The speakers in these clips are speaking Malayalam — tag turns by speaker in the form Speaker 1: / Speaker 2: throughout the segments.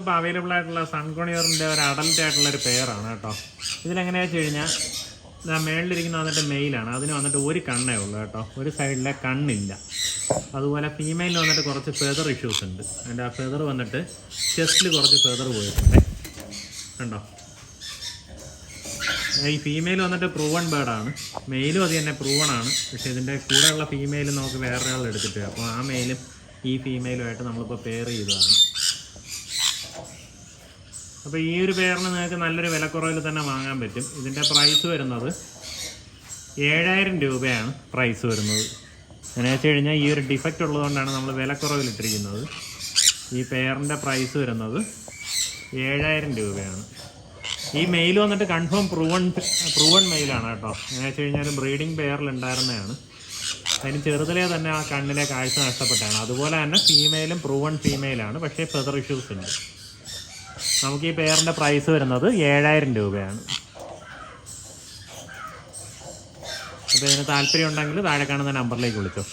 Speaker 1: ഇപ്പോൾ അവൈലബിൾ ആയിട്ടുള്ള സൺകോണിയറിന്റെ ഒരു അഡൽറ്റ് ആയിട്ടുള്ള ഒരു പെയറാണ് കേട്ടോ. ഇതിലെങ്ങനെയാ വെച്ച് കഴിഞ്ഞാൽ മേളിലിരിക്കുന്ന വന്നിട്ട് മെയിലാണ് അതിന് വന്നിട്ട് ഒരു കണ്ണേ ഉള്ളൂ കേട്ടോ. ഒരു സൈഡിലെ കണ്ണില്ല. അതുപോലെ ഫീമെയിലിന് വന്നിട്ട് കുറച്ച് ഫെതർ ഇഷ്യൂസ് ഉണ്ട്. അതിന്റെ ആ ഫെതർ വന്നിട്ട് ചെസ്റ്റിൽ കുറച്ച് ഫെതർ പോയിട്ടുണ്ട്. കണ്ടോ? ഈ ഫീമെയിൽ വന്നിട്ട് പ്രൂവൺ ബേർഡാണ് മെയിലും അത് തന്നെ പ്രൂവൺ ആണ്. പക്ഷേ ഇതിന്റെ കൂടെയുള്ള ഫീമെയിലും നമുക്ക് വേറെ ഒരാൾ എടുത്തിട്ട് അപ്പോൾ ആ മെയിലും ഈ ഫീമെയിലുമായിട്ട് നമ്മളിപ്പോൾ പെയർ ചെയ്തതാണ്. അപ്പോൾ ഈ ഒരു പേരിന് നിങ്ങൾക്ക് നല്ലൊരു വിലക്കുറവിൽ തന്നെ വാങ്ങാൻ പറ്റും. ഇതിന്റെ പ്രൈസ് വരുന്നത് ഏഴായിരം രൂപയാണ് പ്രൈസ് വരുന്നത്. എന്നു വെച്ച് കഴിഞ്ഞാൽ ഈ ഒരു ഡിഫക്റ്റ് ഉള്ളതുകൊണ്ടാണ് നമ്മൾ വിലക്കുറവിൽ ഇട്ടിരിക്കുന്നത്. ഈ പെയറിന്റെ പ്രൈസ് വരുന്നത് ഏഴായിരം രൂപയാണ്. ഈ മെയിൽ വന്നിട്ട് കൺഫേം പ്രൂവൺ പ്രൂവൺ മെയിലാണ് കേട്ടോ. എന്നു വെച്ച് കഴിഞ്ഞാൽ ബ്രീഡിംഗ് പെയറിൽ ഉണ്ടായിരുന്നതാണ്. അതിന് ചെറുതിലേ തന്നെ ആ കണ്ണിലെ കാഴ്ച നഷ്ടപ്പെട്ടാണ് അതുപോലെ തന്നെ ഫീമെയിലും പ്രൂവൺ ഫീമെയിലാണ് പക്ഷേ ഫെദർ ഇഷ്യൂസ് ഉണ്ട്. നമുക്ക് ഈ പെയറിന്റെ പ്രൈസ് വരുന്നത് ഏഴായിരം രൂപയാണ്. അപ്പോൾ ഇതിന് താല്പര്യം ഉണ്ടെങ്കിൽ താഴെ കാണുന്ന നമ്പറിലേക്ക് വിളിച്ചോ.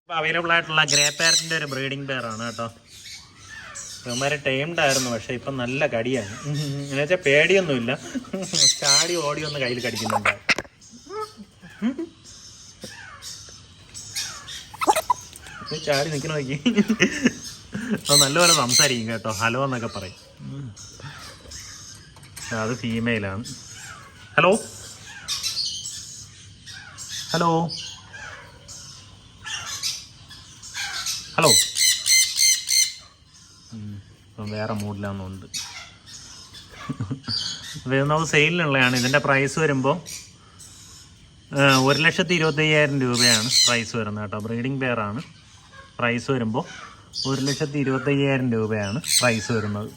Speaker 1: ഇപ്പോൾ അവൈലബിൾ ആയിട്ടുള്ള ഗ്രേ പേറിന്റെ ഒരു ബ്രീഡിംഗ് പേറാണ് കേട്ടോ. ഇവന്മാരെ ടൈംഡ് ആയിരുന്നു പക്ഷെ ഇപ്പം നല്ല കടിയാണ്. എന്നുവെച്ചാൽ പേടിയൊന്നുമില്ല. ചാടി ഓടി ഒന്ന് കയ്യിൽ കടിക്കുന്നുണ്ട്. ചാടി നിൽക്കണ നോക്കി. അത് നല്ലപോലെ സംസാരിക്കും കേട്ടോ. ഹലോ എന്നൊക്കെ പറയും. അത് ഫീമെയിലാണ് ഹലോ? ഹലോ? ഹലോ? വേറെ മൂഡിലാണെന്നുണ്ട് വരുന്നത് സെയിലിനുള്ളതാണ്. ഇതിന്റെ പ്രൈസ് വരുമ്പോൾ ഒരു ലക്ഷത്തി ഇരുപത്തയ്യായിരം രൂപയാണ് പ്രൈസ് വരുന്നത് കേട്ടോ. ബ്രീഡിംഗ് പെയറാണ്. പ്രൈസ് വരുമ്പോൾ ഒരു ലക്ഷത്തി ഇരുപത്തയ്യായിരം രൂപയാണ് പ്രൈസ് വരുന്നത്.